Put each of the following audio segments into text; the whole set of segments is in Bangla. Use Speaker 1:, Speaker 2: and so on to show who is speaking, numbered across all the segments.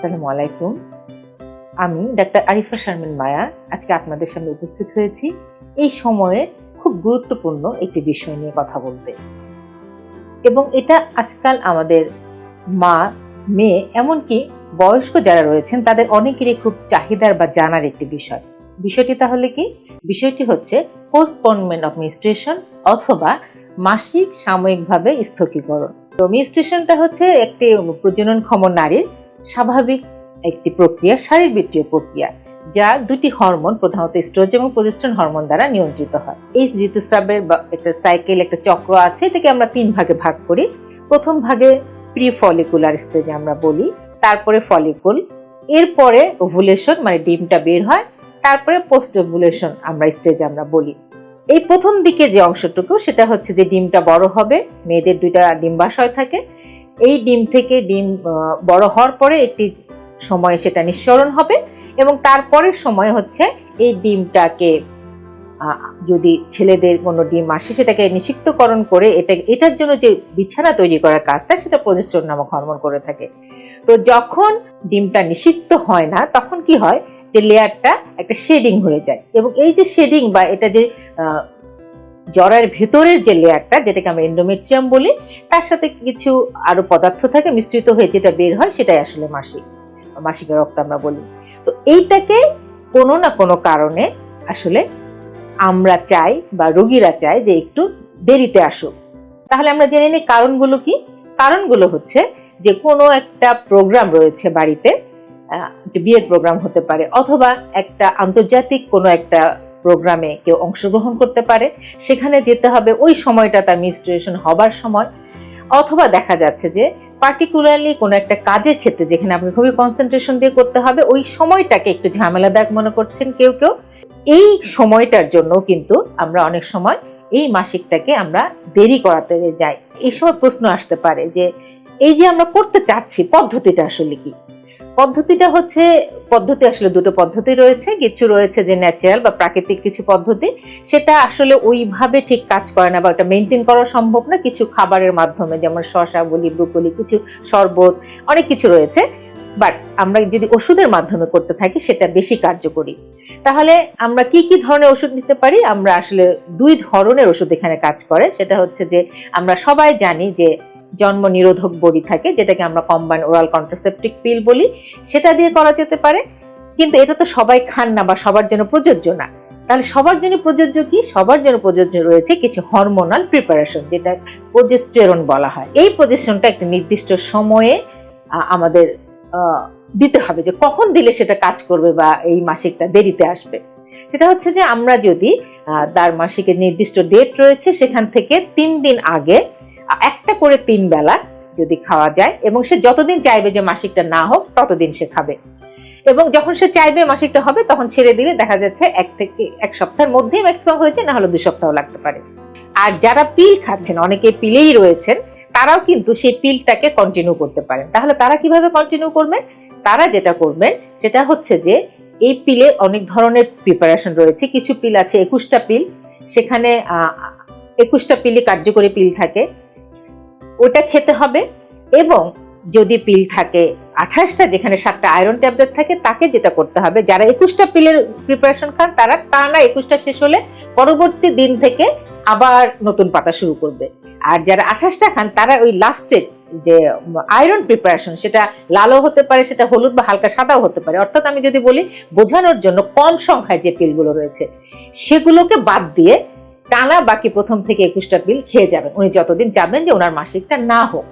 Speaker 1: আসসালামু আলাইকুম। আমি ডাক্তার আরিফা শারমিন মায়া। আজকে আপনাদের সামনে উপস্থিত হয়েছি। এই সময়ে খুব গুরুত্বপূর্ণ একটি বিষয় নিয়ে কথা বলতে। এবং এটা আজকাল আমাদের মা, মেয়ে, এমনকি বয়স্ক যারা রয়েছেন, তাদের অনেকেরই খুব চাহিদার বা জানার একটি বিষয়। বিষয়টি তাহলে কি? বিষয়টি হচ্ছে পোস্টপনমেন্ট অফ মিনিস্ট্রেশন অথবা মাসিক সাময়িকভাবে স্থগিকরণ তো মিনিস্ট্রেশনটা হচ্ছে একটি প্রজনন প্রজননক্ষম নারীর স্বাভাবিক একটি প্রক্রিয়া, শারীরবৃত্তীয় প্রক্রিয়া, যা দুটি হরমোন, প্রধানত স্ট্রোজ এবং প্রজেস্টন হরমোন দ্বারা নিয়ন্ত্রিত হয়। এই ঋতুস্রাবের একটা সাইকেল একটা চক্র আছে, এটাকে আমরা তিন ভাগে ভাগ করি। প্রথম ভাগে প্রি ফলিকুলার স্টেজে আমরা বলি, তারপরে ফলিকুল এরপরে ওভুলেশন মানে ডিমটা বের হয়, তারপরে পোস্ট ওভুলেশন আমরা স্টেজে আমরা বলি। এই প্রথম দিকে যে অংশটুকু, সেটা হচ্ছে যে ডিমটা বড় হবে, মেয়েদের দুইটা ডিম্বাশয় থাকে এই ডিম থেকে ডিম বড় হওয়ার পরে একটি সময়ে সেটা নিঃসরণ হবে এবং তারপরের সময় হচ্ছে এই ডিমটাকে যদি ছেলেদের কোনো ডিম আসে সেটাকে নিষিক্তকরণ করে এটা, এটার জন্য যে বিছানা তৈরি করার কাজটা সেটা প্রজেস্ট্রন নামক হরমোন করে থাকে। তো যখন ডিমটা নিষিক্ত হয় না, তখন কি হয় যে লেয়ারটা একটা শেডিং হয়ে যায় এবং এই যে শেডিং বা এটা যে জরার ভেতরের যে লেয়ারটা, যেটাকে আমরা এন্ডোমেট্রিয়াম বলি, তার সাথে কিছু আরও পদার্থ থাকে মিশ্রিত হয়ে যেটা বের হয় সেটাই আসলে মাসিক, মাসিকের রক্ত আমরা বলি। তো এইটাকে কোনো না কোনো কারণে আসলে আমরা চাই বা রোগীরা চায় যে একটু দেরিতে আসুক। তাহলে আমরা জেনে নিই কারণগুলো কি। কারণগুলো হচ্ছে যে কোনো একটা প্রোগ্রাম রয়েছে বাড়িতে বিয়ের প্রোগ্রাম হতে পারে, অথবা একটা আন্তর্জাতিক কোনো একটা প্রোগ্রামে কেউ অংশগ্রহণ করতে পারে, সেখানে যেতে হবে ওই সময়টা তার মিনিস্ট্রেশন হবার সময়। অথবা দেখা যাচ্ছে যে পার্টিকুলারলি কোনো একটা কাজের ক্ষেত্রে যেখানে আপনাকে খুবই কনসেন্ট্রেশন দিয়ে করতে হবে, ওই সময়টাকে একটু ঝামেলাদায়ক মনে করছেন কেউ কেউ। এই সময়টার জন্য কিন্তু আমরা অনেক সময় এই মাসিকটাকে আমরা দেরি করাতে যাই। এই সময় প্রশ্ন আসতে পারে যে, এই যে আমরা করতে চাচ্ছি পদ্ধতিটা আসলে কি? পদ্ধতিটা হচ্ছে, পদ্ধতি আসলে দুটো পদ্ধতি রয়েছে। কিছু রয়েছে যে ন্যাচারাল বা প্রাকৃতিক কিছু পদ্ধতি। সেটা আসলে ওইভাবে ঠিক কাজ করে না বা ওটা মেনটেন করা সম্ভব না। কিছু খাবারের মাধ্যমে, যেমন শসা, বলি, ব্রুকলি, কিছু শরবত, অনেক কিছু রয়েছে। বাট আমরা যদি ওষুধের মাধ্যমে করতে থাকি, সেটা বেশি কার্যকরী। তাহলে আমরা কি কি ধরনের ওষুধ নিতে পারি? আমরা আসলে দুই ধরনের ওষুধ এখানে কাজ করে। সেটা হচ্ছে যে আমরা সবাই জানি যে জন্ম নিরোধক বড়ি থাকে, যেটাকে আমরা কম্বাইন ওরাল কন্ট্রাসেপটিক পিল বলি, সেটা দিয়ে করা যেতে পারে। কিন্তু এটা তো সবাই খান না বা সবার জন্য প্রযোজ্য না। তাহলে সবার জন্য প্রযোজ্য কি? সবার জন্য প্রযোজ্য রয়েছে কিছু হরমোনাল প্রিপারেশন যেটা প্রজেস্টেরন বলা হয়। এই প্রজেস্টনটা একটা নির্দিষ্ট সময়ে আমাদের দিতে হবে যে কখন দিলে সেটা কাজ করবে বা এই মাসিকটা দেরিতে আসবে। সেটা হচ্ছে যে আমরা যদি তার মাসিকের নির্দিষ্ট ডেট রয়েছে, সেখান থেকে তিন দিন আগে একটা করে তিন বেলা যদি খাওয়া যায় এবং সে যতদিন চাইবে যে মাসিকটা না হোক, ততদিন সে খাবে। এবং যখন সে চাইবে মাসিকটা হবে, তখন ছেড়ে দিলে দেখা যাচ্ছে এক থেকে এক সপ্তাহের মধ্যেই ম্যাক্সিমাম হয়েছে না হলে দুই সপ্তাহ লাগতে পারে। আর যারা পিল খাচ্ছেন, অনেকে পিলেই রয়েছেন, তারাও কিন্তু সেই পিলটাকে কন্টিনিউ করতে পারেন। তাহলে তারা কীভাবে কন্টিনিউ করবেন তারা যেটা করবেন, সেটা হচ্ছে যে এই পিলে অনেক ধরনের প্রিপারেশন রয়েছে। কিছু পিল আছে, একুশটা পিল। সেখানে একুশটা পিলে কার্যকরী পিল থাকে। ওটা খেতে হবে এবং যদি পিল থাকে আঠাশটা, যেখানে সাতটা আয়রন ট্যাবলেট থাকে, তাকে যেটা করতে হবে। যারা একুশটা পিলের প্রিপারেশন খান, তারা টানা একুশটা শেষ হলে পরবর্তী দিন থেকে আবার নতুন পাতা শুরু করবে। আর যারা আঠাশটা খান, তারা ওই লাস্টের যে আয়রন প্রিপারেশন সেটা লালও হতে পারে, সেটা হলুদ বা হালকা সাদাও হতে পারে। অর্থাৎ আমি যদি বলি, বোঝানোর জন্য কম সংখ্যায় যে পিলগুলো রয়েছে, সেগুলোকে বাদ দিয়ে টানা বাকি প্রথম থেকে একুশটা বিল খেয়ে যাবেন। উনি যতদিন যাবেন যে ওনার মাসিকটা না হোক।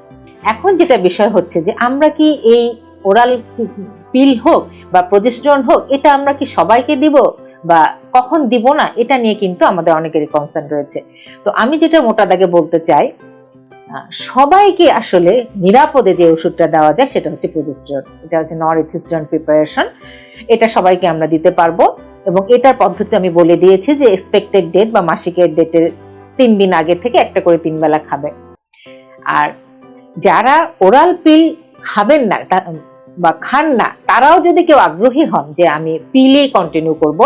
Speaker 1: এখন যেটা বিষয় হচ্ছে যে আমরা কি এই ওরাল পিল হোক বা প্রজেস্টরন হোক, এটা আমরা কি সবাইকে দিব বা কখন দিব না, এটা নিয়ে কিন্তু আমাদের অনেকেরই কনসার্ন রয়েছে। তো আমি যেটা মোটা দাগে বলতে চাই সবাইকে আসলে নিরাপদে যে ওষুধটা দেওয়া যায় সেটা হচ্ছে প্রজেস্টরন এটা হচ্ছে নর ইথিস্টন প্রিপারেশন এটা সবাইকে আমরা দিতে পারব। এবং এটার পদ্ধতি আমি বলে দিয়েছি যে এক্সপেক্টেড ডেট বা মাসিকের ডেটের তিন দিন আগে থেকে একটা করে তিন বেলা খাবে। আর যারা ওরাল পিল খাবেন না বা খান না, তারাও যদি কেউ আগ্রহী হন যে আমি পিলেই কন্টিনিউ করব,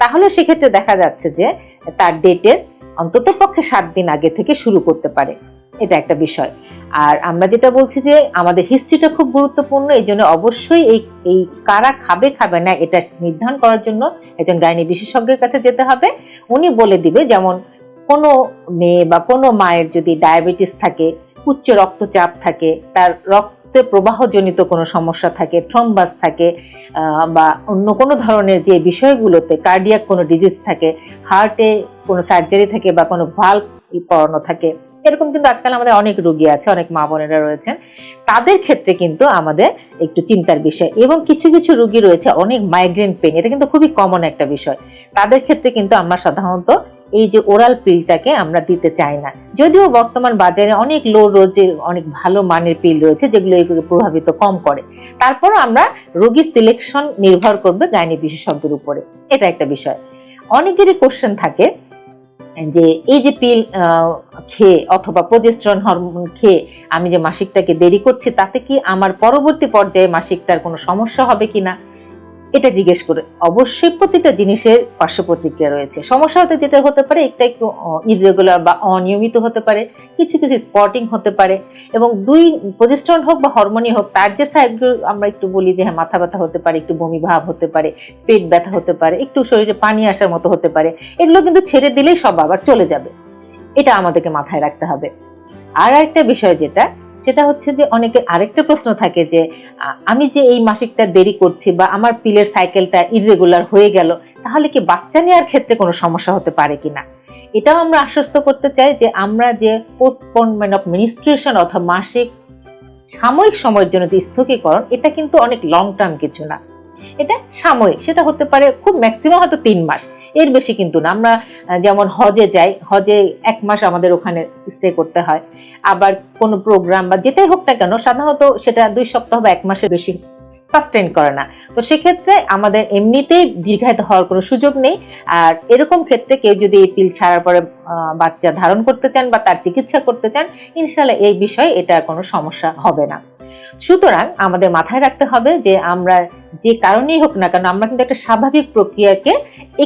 Speaker 1: তাহলে সেক্ষেত্রে দেখা যাচ্ছে যে তার ডেটের অন্তত পক্ষে সাত দিন আগে থেকে শুরু করতে পারে। এটা একটা বিষয়। আর আমরা যেটা বলছি যে আমাদের হিস্ট্রিটা খুব গুরুত্বপূর্ণ, এই জন্য অবশ্যই এই এই কারা খাবে খাবে না, এটা নির্ধারণ করার জন্য একজন গাইনি বিশেষজ্ঞের কাছে যেতে হবে। উনি বলে দিবে যেমন কোনো মেয়ে বা কোনো মায়ের যদি ডায়াবেটিস থাকে, উচ্চ রক্তচাপ থাকে, তার রক্তে প্রবাহজনিত কোনো সমস্যা থাকে থ্রম্বাস থাকে বা অন্য কোনো ধরনের যে বিষয়গুলোতে কার্ডিয়াক কোনো ডিজিজ থাকে হার্টে কোনো সার্জারি থাকে বা কোনো ভাল্ব পড়ানো থাকে এরকম কিন্তু আজকাল আমাদের অনেক রোগী আছে, অনেক মা বোনেরা রয়েছেন। তাদের ক্ষেত্রে কিন্তু আমাদের একটু চিন্তার বিষয় এবং কিছু কিছু রোগী রয়েছে, অনেক মাইগ্রেন পেন এটা কিন্তু খুবই কমন একটা বিষয়। তাদের ক্ষেত্রে কিন্তু আমরা সাধারণত এই যে ওরাল পিলটাকে আমরা দিতে চাই না। যদিও বর্তমান বাজারে অনেক লো রোজের অনেক ভালো মানের পিল রয়েছে, যেগুলো এগুলো প্রভাবিত কম করে। তারপর আমরা রোগী সিলেকশন নির্ভর করবে গাইনি বিশেষজ্ঞের উপরে। এটা একটা বিষয়। অনেকেরই কোশ্চেন থাকে যে এই যে পিল খেয়ে অথবা প্রজেস্ট্রন হরমোন খেয়ে আমি যে মাসিকটাকে দেরি করছি, তাতে কি আমার পরবর্তী পর্যায়ে মাসিকটার কোনো সমস্যা হবে কিনা? এটা জিজ্ঞেস করে। অবশ্যই প্রতিটা জিনিসের পার্শ্ব প্রতিক্রিয়া রয়েছে। সমস্যা হতে যেটা হতে পারে, একটা একটু ইরেগুলার বা অনিয়মিত হতে পারে, কিছু কিছু স্পটিং হতে পারে এবং দুই প্রজেস্ট্রন হোক বা হরমোনি হোক, তার যে সাইডগুলো আমরা একটু বলি যে হ্যাঁ মাথা ব্যথা হতে পারে, একটু বমি ভাব হতে পারে, পেট ব্যথা হতে পারে, একটু শরীরে পানি আসার মতো হতে পারে, এগুলো কিন্তু ছেড়ে দিলেই সব আবার চলে যাবে। এটা আমাদেরকে মাথায় রাখতে হবে। আর একটা বিষয় যেটা সেটা হচ্ছে যে অনেকের আরেকটা প্রশ্ন থাকে যে আমি যে এই মাসিকটা দেরি করছি বা আমার পিলের সাইকেলটা ইরেগুলার হয়ে গেল, তাহলে কি বাচ্চা নেওয়ার ক্ষেত্রে কোনো সমস্যা হতে পারে কিনা? এটাও আমরা আশ্বস্ত করতে চাই যে আমরা যে পোস্টপোনমেন্ট অফ মিনিস্ট্রেশন অথবা মাসিক সাময়িক সময়ের জন্য যে স্থগীকরণ এটা কিন্তু অনেক লং টার্ম কিছু না। এটা সাময়িক, সেটা হতে পারে খুব ম্যাক্সিমাম হয়তো তিন মাস। এর বেশি কিন্তু না। আমরা যেমন হজে যাই, হজে এক মাস আমাদের ওখানে স্টে করতে হয়। আবার কোনো প্রোগ্রাম বা যেটাই হোক না কেন, সাধারণত সেটা দুই সপ্তাহ বা এক মাসের বেশি সাস্টেন করে না। তো সেক্ষেত্রে আমাদের এমনিতেই দীর্ঘায়িত হওয়ার কোনো সুযোগ নেই। আর এরকম ক্ষেত্রে কেউ যদি এই পিল ছাড়ার পরে বাচ্চা ধারণ করতে চান বা তার চিকিৎসা করতে চান ইনশাল্লাহ এই বিষয়ে এটা কোনো সমস্যা হবে না। সুতরাং আমাদের মাথায় রাখতে হবে যে আমরা যে কারণেই হোক না কেন, আমরা কিন্তু একটা স্বাভাবিক প্রক্রিয়াকে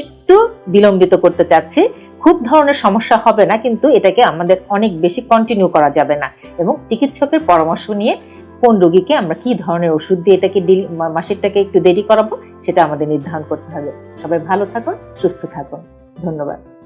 Speaker 1: একটু বিলম্বিত করতে চাচ্ছি। খুব ধরনের সমস্যা হবে না, কিন্তু এটাকে আমাদের অনেক বেশি কন্টিনিউ করা যাবে না। এবং চিকিৎসকের পরামর্শ নিয়ে কোন রোগীকে আমরা কি ধরনের ওষুধ দিয়ে এটাকে মাসিকটাকে একটু দেরি করাবো, সেটা আমাদের নির্ধারণ করতে হবে। সবাই ভালো থাকুন, সুস্থ থাকুন। ধন্যবাদ।